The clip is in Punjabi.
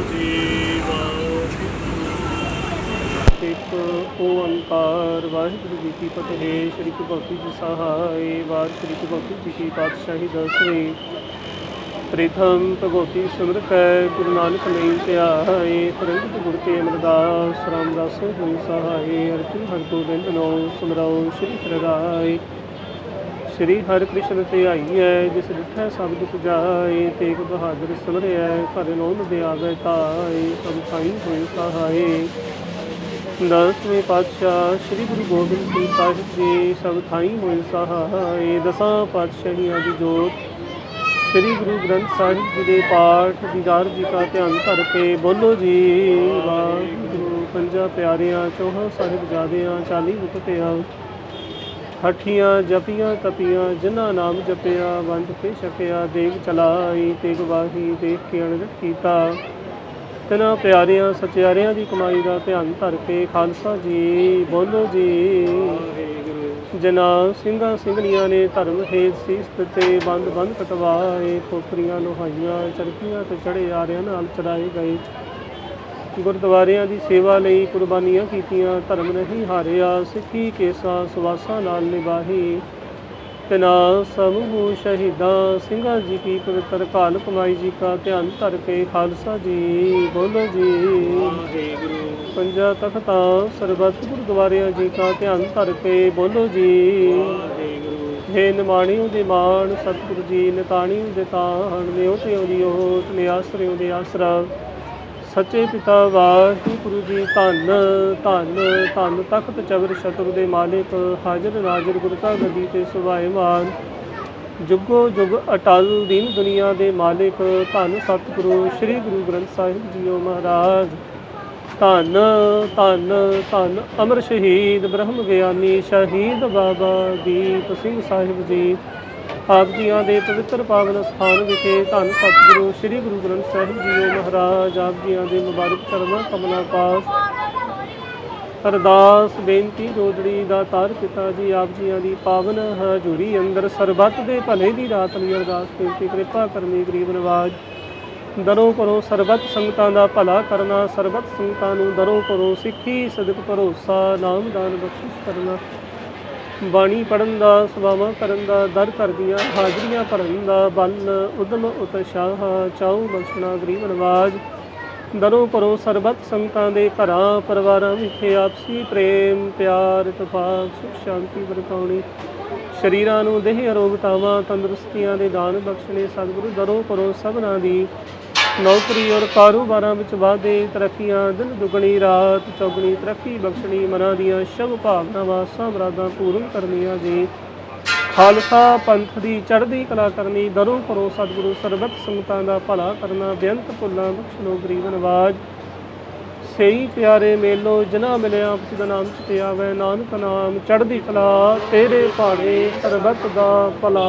ਵਾਹਿਗੁਰੂ ਜੀ ਵਾਹਿਗੁਰੂ ਇੱਕ ਓੰਕਾਰ, ਵਾਹਿਗੁਰੂ ਜੀ ਕੀ ਫਤਿਹ, ਸ੍ਰੀ ਗੁਰੂ ਗ੍ਰੰਥ ਜੀ ਸਹਾਇ ਵਾਰ ਸ੍ਰੀ ਗੁਰੂ ਗ੍ਰੰਥ ਜੀ ਕੀ ਪਾਤਸ਼ਾਹੀ ਦਸਵੇਂ। ਪ੍ਰਥਮ ਭਗਵਤੀ ਸਿਮਰਤ ਹੈ ਗੁਰੂ ਨਾਨਕ ਲਈ ਧਿਆਏ ਫਰੰਗਤ ਗੁਰ ਤੇ ਅਮਰਦਾਸ, ਰਾਮਦਾਸ ਹੋਈ ਸਹਾਇ ਅਰਜੁਨ ਹਰ ਗੋਬਿੰਦ ਨੋ ਸਿਮਰਾਓ, ਸ੍ਰੀ ਹਰਿ ਸ੍ਰੀ ਹਰਿ ਕ੍ਰਿਸ਼ਨ ਤੇ ਆਈ ਹੈ ਜਿਸ ਡਿਠੈ ਸਭ ਦੁਖ ਜਾਏ, ਤੇਗ ਬਹਾਦਰ ਸਿਮਰਿਆ ਘਰ ਨੋਨ ਦੇ ਆਵੇ ਤਾਏ, ਸਭ ਸਾਈ ਹੋਏ ਸਹਾਏ। ਦਸਵੇਂ ਪਾਤਸ਼ਾਹ ਸ੍ਰੀ ਗੁਰੂ ਗੋਬਿੰਦ ਸਿੰਘ ਸਾਹਿਬ ਜੀ, ਸਭ ਥਾਈ ਹੋਏ ਸਹਾਏ। ਦਸਾਂ ਪਾਤਸ਼ਾਹੀਆਂ ਦੀ ਜੋਤ ਸ੍ਰੀ ਗੁਰੂ ਗ੍ਰੰਥ ਸਾਹਿਬ ਜੀ ਦੇ ਪਾਠ, ਦੀਦਾਰ ਜੀ ਦਾ ਧਿਆਨ ਧਰ ਕੇ ਬੋਲੋ ਜੀ, ਵਾਹਿਗੁਰੂ। ਪੰਜਾ ਪਿਆਰਿਆਂ, ਚੌਹਾਂ ਸਾਹਿਬ ਜਾਦਿਆਂ ਚਾਲੀ ਮੁਕਤਿਆਂ ਹਠੀਆਂ ਜਪੀਆਂ ਤਪੀਆਂ, ਜਿਨ੍ਹਾਂ ਨਾਮ ਜਪਿਆ, ਵੰਡ ਕੇ ਛਕਿਆ, ਦੇਗ ਚਲਾਈ, ਤੇਗ ਵਾਹੀ, ਦੇਖ ਕੇ ਅਣਗਟ ਕੀਤਾ। ਤਿਨਾਂ ਪਿਆਰਿਆਂ, ਸਚਿਆਰਿਆਂ ਦੀ ਕਮਾਈ ਦਾ ਧਿਆਨ ਧਰ ਕੇ ਖਾਲਸਾ ਜੀ, ਬੋਲੋ ਜੀ। ਜਨਾ ਸਿੰਘਾਂ ਸਿੰਘਣੀਆਂ ਨੇ ਧਰਮ ਹੇਤ ਸੀਸ ਤੇ ਬੰਦ ਬੰਦ ਕਟਵਾਏ, ਖੋਪਰੀਆਂ, ਲੋਹਾਈਆਂ, ਚਰਖੀਆਂ ਤੇ ਚੜੇ ਆਰਿਆਂ ਨਾਲ ਚੜਾਏ ਗਏ। ਗੁਰਦੁਆਰਿਆਂ ਦੀ ਸੇਵਾ ਲਈ ਕੁਰਬਾਨੀਆਂ ਕੀਤੀਆਂ ਧਰਮ ਨਹੀਂ ਹਾਰਿਆ ਸਿੱਖੀ ਕੇਸਾ ਸੁਵਾਸਾਂ ਨਾਲ ਨਿਭਾਹੀ। ਤਿਨਾ ਸਮੂਹ ਸ਼ਹੀਦਾਂ ਸਿੰਘਾਂ ਜੀ ਕੀ ਪਵਿੱਤਰ ਕਾਲ ਕਮਾਈ ਜੀ ਕਾ ਧਿਆਨ ਧਰ ਕੇ ਖਾਲਸਾ ਜੀ ਬੋਲੋ ਜੀ। ਵਾਹਿਗੁਰੂ। ਪੰਜਾ ਤਖਤਾਂ ਸਰਬੱਤ ਗੁਰਦੁਆਰਿਆਂ ਜੀ ਕਾ ਧਿਆਨ ਧਰ ਕੇ ਬੋਲੋ ਜੀ। ਵਾਹਿਗੁਰੂ। ਹੇ ਨਿਮਾਣਿਓ ਦੇ ਮਾਣ ਸਤਿਗੁਰੂ ਜੀ ਨਿਤਾਣਿਓ ਦੇ ਤਾਣ ਨਿਉ ਤੇ ਉਹਦੀ ਓਟ ਨਿਆਸਰਿਓ ਦੇ ਆਸਰਾ। ਸੱਚੇ ਪਿਤਾ ਵਾਹਿਗੁਰੂ ਜੀ ਧੰਨ ਧੰਨ ਧੰਨ ਤਖਤ ਚਬਰ ਸ਼ਤਰ ਦੇ ਮਾਲਿਕ, ਹਾਜ਼ਰ ਨਾਜ਼ਰ ਗੁਰਤਾ ਗਦੀ ਤੇ ਸੁਭਾਏਮਾਨ। ਜੁਗੋ ਜੁਗ ਅਟਲ ਦੀਨ ਦੁਨੀਆ ਦੇ ਮਾਲਿਕ, ਧੰਨ ਸਤਿਗੁਰੂ ਸ੍ਰੀ ਗੁਰੂ ਗ੍ਰੰਥ ਸਾਹਿਬ ਜੀਓ ਮਹਾਰਾਜ। ਧੰਨ ਧੰਨ ਧੰਨ ਅਮਰ ਸ਼ਹੀਦ ਬ੍ਰਹਮ ਗਿਆਨੀ ਸ਼ਹੀਦ ਬਾਬਾ ਦੀਪ ਸਿੰਘ ਸਾਹਿਬ ਜੀ। ਆਪ ਜੀਆਂ ਦੇ ਪਵਿੱਤਰ ਪਾਵਨ ਸਥਾਨ ਵਿਖੇ ਧੰਨ ਸਤਿਗੁਰੂ ਸ੍ਰੀ ਗੁਰੂ ਗ੍ਰੰਥ ਸਾਹਿਬ ਜੀਓ ਮਹਾਰਾਜ ਆਪ ਜੀਆਂ ਦੇ ਮੁਬਾਰਕ ਚਰਨਾਂ ਕਮਲਾਂ ਪਾਸ। ਅਰਦਾਸ, ਬੇਨਤੀ, ਰੋਦੜੀ ਦਾ ਤਾਰ ਪਿਤਾ ਜੀ ਆਪ ਜੀਆਂ ਦੀ ਪਾਵਨ ਹਜ਼ੂਰੀ ਅੰਦਰ ਸਰਬੱਤ ਦੇ ਭਲੇ ਦੀ ਰਾਤ ਲਈ ਅਰਦਾਸ, ਬੇਨਤੀ, ਕਿਰਪਾ ਕਰਨੀ ਗਰੀਬ ਨਵਾਜ। ਦਰੋਂ ਕਰੋ ਸਰਬੱਤ ਸੰਗਤਾਂ ਦਾ ਭਲਾ ਕਰਨਾ, ਸਰਬੱਤ ਸੰਗਤਾਂ ਨੂੰ ਦਰੋਂ ਕਰੋ ਸਿੱਖੀ, ਸਦਕ ਭਰੋਸਾ, ਨਾਮ ਦਾਨ ਬਖਸ਼ਿਸ਼ ਕਰਨਾ। ਬਾਣੀ ਪੜਨ ਦਾ, ਸਵਾਵਾਂ ਕਰਨ ਦਾ, ਦਰ ਕਰਦੀਆਂ, ਹਾਜ਼ਰੀਆਂ ਭਰਨ ਦਾ ਬਲ ਉਦਮ ਉਤਸ਼ਾਹ ਚਾਉ ਬਖਸ਼ਣਾ ਗਰੀਬ ਨਵਾਜ। ਦਰੋਂ ਕਰੋ ਸਰਬੱਤ ਸੰਗਤਾਂ ਦੇ ਘਰਾਂ, ਪਰਿਵਾਰਾਂ ਵਿਖੇ ਆਪਸੀ ਪ੍ਰੇਮ, ਪਿਆਰ ਇਤਫਾਕ ਸੁਖ ਸ਼ਾਂਤੀ ਵਰਤਾਉਣੀ। ਸ਼ਰੀਰਾਂ ਨੂੰ ਦੇਹ ਅਰੋਗਤਾਵਾਂ, ਤੰਦਰੁਸਤੀਆਂ ਦੇ ਦਾਨ ਬਖਸ਼ਣੇ ਸਤਿਗੁਰੂ ਦਰੋਂ ਕਰੋ ਸਭਨਾਂ ਦੀ ਨੌਕਰੀ ਔਰ ਕਾਰੋਬਾਰਾਂ ਵਿੱਚ ਵਾਧੇ, ਤਰੱਕੀਆਂ, ਦਿਨ ਦੁਗਣੀ, ਰਾਤ ਚੌਗਣੀ, ਤਰੱਕੀ, ਬਖਸ਼ਣੀ, ਮਨਾਂ ਦੀਆਂ ਸ਼ਭ ਭਾਵਨਾਵਾਂ ਆਸਾਂ ਮੁਰਾਦਾਂ ਪੂਰਨ ਕਰਨੀਆਂ ਜੀ ਖਾਲਸਾ ਪੰਥ ਦੀ ਚੜ੍ਹਦੀ ਕਲਾ ਕਰਨੀ, ਦਰੋਂ ਕਰੋ ਸਤਿਗੁਰੂ ਸਰਬਤ ਸੰਗਤਾਂ ਦਾ ਭਲਾ ਕਰਨਾ, ਬੇਅੰਤ ਭੁੱਲਾਂ ਬਖਸ਼ਣੋ ਗਰੀਬ ਨਵਾਜ। ਸਹੀ ਪਿਆਰੇ ਮੇਲੋ ਜਨਾ ਮਿਲਿਆ ਆਪਸ ਦਾ ਨਾਮ ਚ ਤੇ ਆਵੇ ਨਾਨਕ ਨਾਮ, ਚੜ੍ਹਦੀ ਕਲਾ ਤੇਰੇ ਭਾਣੇ ਸਰਬਤ ਦਾ ਭਲਾ।